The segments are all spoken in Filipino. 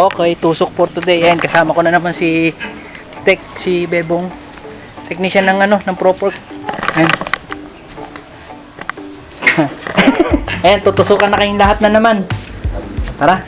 Okay, tusok for today. Ayan, kasama ko na naman si Tech, si Bebong. Technician ng ano, ng proper. Ayan. Ayan, tutusukan na kayong lahat na naman. Tara.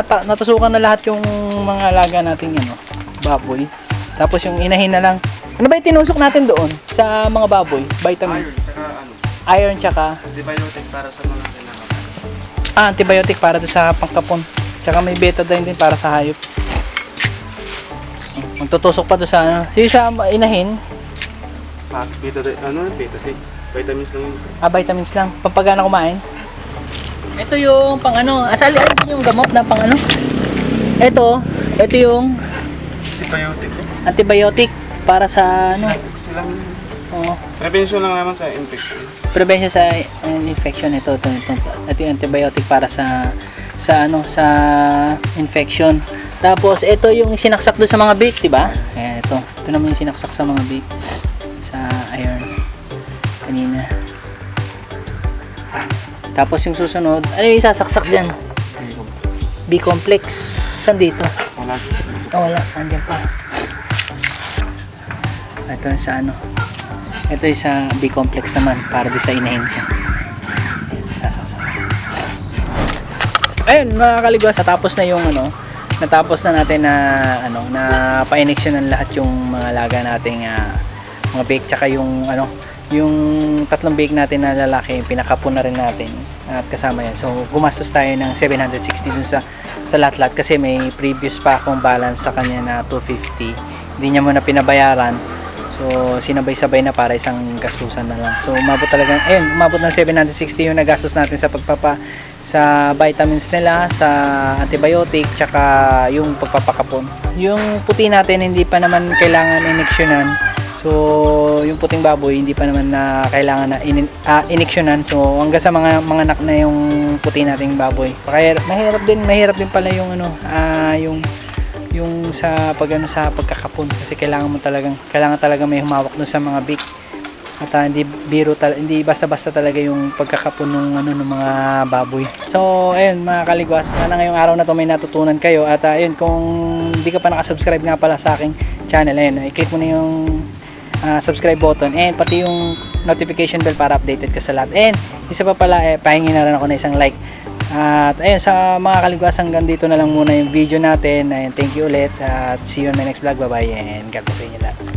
Nata natusukan na lahat yung mga alaga nating ano, baboy. Tapos yung inahin na lang. Ano ba yung tinusok natin doon sa mga baboy? Vitamins. Tsaka ano, Iron tsaka antibiotic para sa mga kinakain. ah, antibiotic para doon sa pangkapon. Tsaka may betadine din para sa hayop. Magtutusok pa doon sa ano. Sige sa inahin, Ah, beta, ano, beta, vitamins lang yun. ah, vitamins lang. Pampagana kumain. Ito yung pang ano, asali alin yung gamot na pang ano? Ito, ito yung Antibiotic eh. antibiotic para sa ano, Sila- Silang oh, prevention lang naman sa infection. prevention sa uh, infection ito ito ito, ito yung antibiotic para sa sa ano sa infection Tapos, ito yung sinaksak doon sa mga bake, di ba? Ayan, ito. Ito naman yung sinaksak sa mga bake. Sa iron. Kanina. Tapos yung susunod, ano yung isasaksak dyan? B-complex. Saan dito? Wala. Oh, wala. Andiyan pa. Ito yung sa ano. Ito yung sa B-complex naman. Para doon sa inahin ko. Sasaksak. Ayun, mga kaligwas. Natapos na yung ano. Natapos na natin na ano na pa-injection ng lahat yung mga laga nating ah, mga bake tsaka yung ano yung tatlong bake natin na lalaki pinakapon na rin natin at kasama yan so gumastos tayo ng 760 dun sa sa lahat-lahat kasi may previous pa akong balance sa kanya na 250 hindi niya muna pinabayaran so sinabay-sabay na para isang gastusan na lang so umabot talaga ayun umabot ng 760 yung nagastos natin sa pagpapa sa vitamins nila, sa antibiotic, tsaka yung pagpapakapon. Yung puti natin hindi pa naman kailangan ineksyonan. So, yung puting baboy hindi pa naman na kailangan na in, ah, ineksyonan. So, hanggang sa mga mga anak na yung puti nating baboy. Kaya mahirap din, mahirap din pala yung ano, ah, yung yung sa pag ano sa pagkakapon kasi kailangan mo talagang kailangan talaga may humawak dun sa mga big at ah, hindi biro tal hindi basta-basta talaga yung pagkakapon ng ano ng mga baboy. So, ayun mga kaligwas, sana ngayong araw na to may natutunan kayo at ah, ayun kung hindi ka pa nakasubscribe nga pala sa aking channel, ayun, i-click mo na yung ah, subscribe button and pati yung notification bell para updated ka sa lahat. And isa pa pala, eh, pahingi na rin ako na isang like. At ayun, sa mga kaligwas hanggang dito na lang muna yung video natin. Ayun, thank you ulit at see you on my next vlog. Bye-bye and God bless sa inyo lahat.